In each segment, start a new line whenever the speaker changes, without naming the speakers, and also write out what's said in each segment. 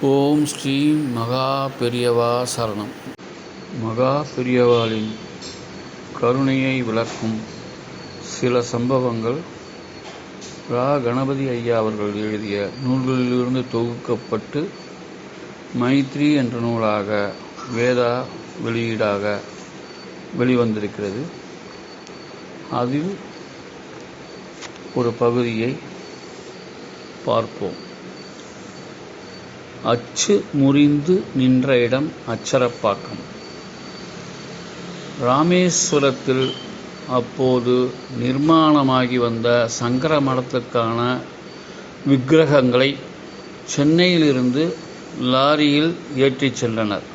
ஓம் ஸ்ரீ மகா பெரியவா சரணம். மகா பெரியவாளின் கருணையை விளக்கும் சில சம்பவங்கள் ரா. கணபதி ஐயா அவர்கள் எழுதிய நூல்களிலிருந்து தொகுக்கப்பட்டு மைத்ரி என்ற நூலாக வேதா வெளியீடாக வெளிவந்திருக்கிறது. அதில் ஒரு பகுதியை பார்ப்போம். அச்சு முறிந்து நின்ற இடம் அச்சரப்பாக்கம். ராமேஸ்வரத்தில் அப்போது நிர்மாணமாகி வந்த சங்கர மடத்துக்கான விக்கிரகங்களை சென்னையிலிருந்து லாரியில் ஏற்றிச் சென்றனர்.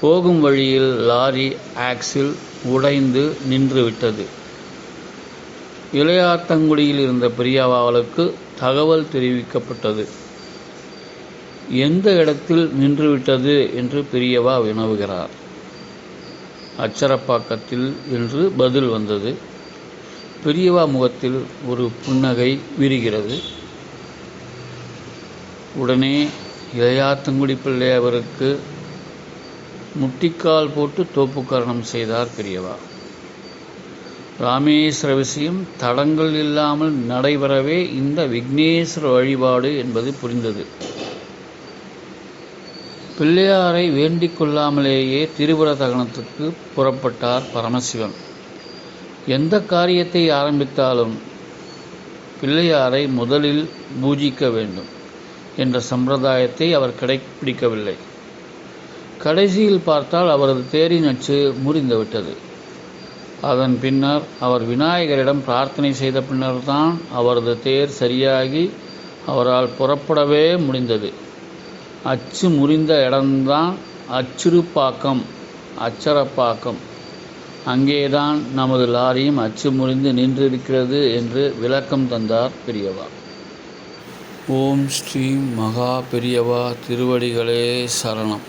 போகும் வழியில் லாரி ஆக்சில் உடைந்து நின்றுவிட்டது இளையாத்தங்குடியில் இருந்த பெரியவாளுக்கு தகவல் தெரிவிக்கப்பட்டது. எந்த இடத்தில் நின்றுவிட்டது என்று பெரியவா வினவுகிறார். அச்சரப்பாக்கத்தில் என்று பதில் வந்தது. பெரியவா முகத்தில் ஒரு புன்னகை விரிகிறது. உடனே இளையாத்தங்குடி பிள்ளை அவருக்கு முட்டிக்கால் போட்டு தோப்புக்கரணம் செய்தார் பெரியவா. ராமேஸ்வர விஷயம் தடங்கள் இல்லாமல் நடைபெறவே இந்த விக்னேஸ்வர வழிபாடு என்பது புரிந்தது. பிள்ளையாரை வேண்டிக் கொள்ளாமலேயே திரிபுர தகனத்துக்கு புறப்பட்டார் பரமசிவன் எந்த காரியத்தை ஆரம்பித்தாலும் பிள்ளையாரை முதலில் பூஜிக்க வேண்டும் என்ற சம்பிரதாயத்தை அவர் கடைப்பிடிக்கவில்லை. கடைசியில் பார்த்தால் அவரது தேரின் அச்சு முறிந்துவிட்டது. அதன் பின்னர் அவர் விநாயகரிடம் பிரார்த்தனை செய்த பின்னர்தான் அவரது தேர் சரியாகி அவரால் புறப்படவே முடிந்தது. அச்சு முறிந்த இடம்தான் அச்சுறுப்பாக்கம் அச்சரப்பாக்கம். அங்கேதான் நமது லாரியும் அச்சு முறிந்து நின்றிருக்கிறது என்று விளக்கம் தந்தார் பெரியவா. ஓம் ஸ்ரீ மகா பெரியவா திருவடிகளே சரணம்.